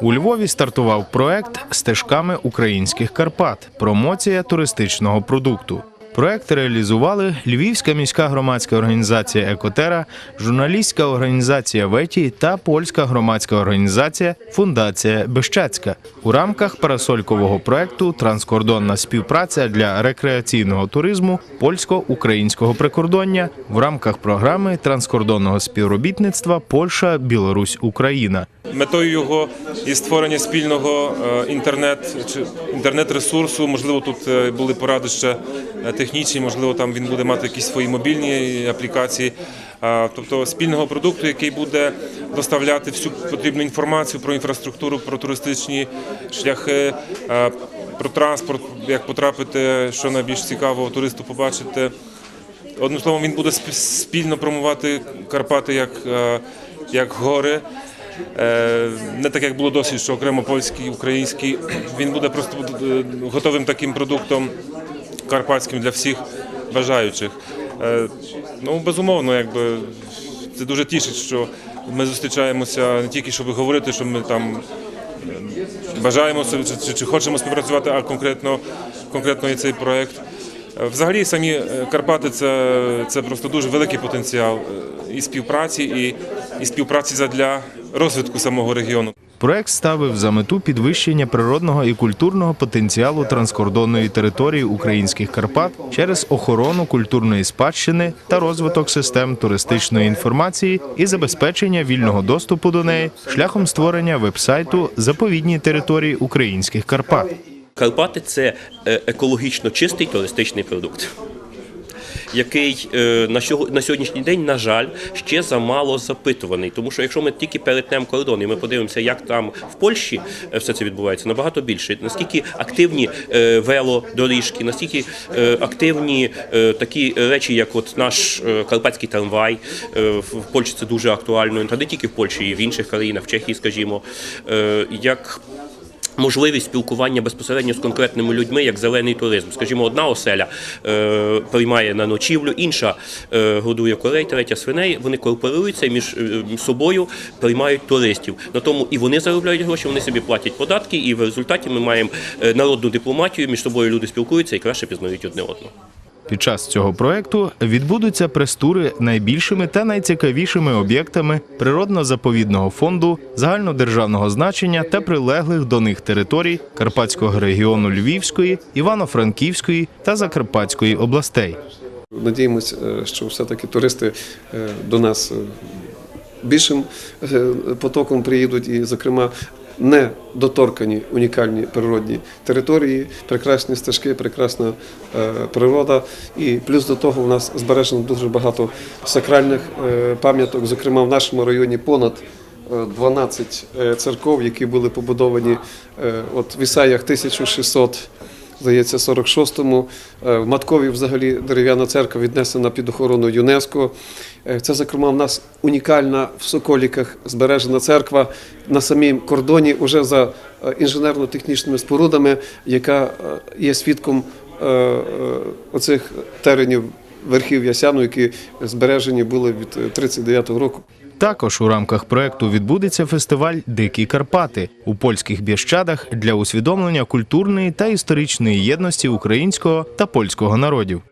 У Львові стартував проект стежками українських Карпат. Промоція туристичного продукту. Проект реалізували Львівська міська громадська організація Екотера, журналістська організація Веті та польська громадська організація Фундація Бещацька у рамках парасолькового проекту Транскордонна співпраця для рекреаційного туризму польсько-українського прикордоння в рамках програми транскордонного співробітництва Польща, Білорусь, Україна. Метою його є створення спільного е, інтернет чи інтернет-ресурсу. Можливо, тут е, були поради ще е, технічні, можливо, там він буде мати якісь свої мобільні аплікації. Тобто спільного продукту, який буде доставляти всю потрібну інформацію про інфраструктуру, про туристичні шляхи, про транспорт, як потрапити, що найбільш цікавого туристу побачити. Одним словом, він буде спільно промувати Карпати як, як гори. Е, Не так як було досить, що окремо польський, український. Він буде просто е, готовим таким продуктом карпатським для всіх бажаючих. Е, Ну, безумовно, якби це дуже тішить, що ми зустрічаємося не тільки щоб говорити, що ми там е, бажаємо чи, чи, хочемо співпрацювати, а конкретно, конкретно і цей проект. Е, Взагалі, самі Карпати це, це просто дуже великий потенціал і співпраці, і, і співпраці задля розвитку самого регіону. Проект ставив за мету підвищення природного і культурного потенціалу транскордонної території українських Карпат через охорону культурної спадщини та розвиток систем туристичної інформації і забезпечення вільного доступу до неї шляхом створення вебсайту заповідні території українських Карпат. Карпати це е, екологічно чистий туристичний продукт. Який е, на на сьогоднішній день, на жаль, ще замало запитуваний. Тому що якщо ми тільки перетнемо кордон і ми подивимося, як там в Польщі е, все це відбувається, набагато більше. Наскільки активні е, велодоріжки, наскільки активні такі речі, як от наш карпатський трамвай. В Польщі це дуже актуально, та не тільки в Польщі, і в інших країнах, в Чехії, скажімо, як Можливість спілкування безпосередньо з конкретними людьми, як зелений туризм. Скажімо, одна оселя е, приймає на ночівлю, інша е, годує корей, третя свиней. Вони кооперуються і між е, собою приймають туристів. На тому і вони заробляють гроші, вони собі платять податки, і в результаті ми маємо е, народну дипломатію. Між собою люди спілкуються і краще пізнають одне одного. Під час цього проекту відбудуться прес-тури найбільшими та найцікавішими об'єктами природно-заповідного фонду загальнодержавного значення та прилеглих до них територій Карпатського регіону Львівської, Івано-Франківської та Закарпатської областей. Надіємося, е, що все-таки туристи е, до нас е, більшим потоком приїдуть, і, зокрема, не доторкані унікальні природні території, прекрасні стежки, прекрасна е, природа. І плюс до того у нас збережено дуже багато сакральних е, пам'яток, зокрема в нашому районі понад е, 12 е, церков, які були побудовані от в Ісаях 1600 здається, 46-му. Е, В Маткові взагалі дерев'яна церква віднесена під охорону ЮНЕСКО. Е, Це, зокрема, в нас унікальна в Соколіках збережена церква на самім кордоні, уже за е, інженерно-технічними спорудами, яка є свідком оцих теренів верхів Ясяну, які збережені були від 39-го року. Також у рамках проекту відбудеться фестиваль Дикі Карпати у польських Біщадах для усвідомлення культурної та історичної єдності українського та польського народів.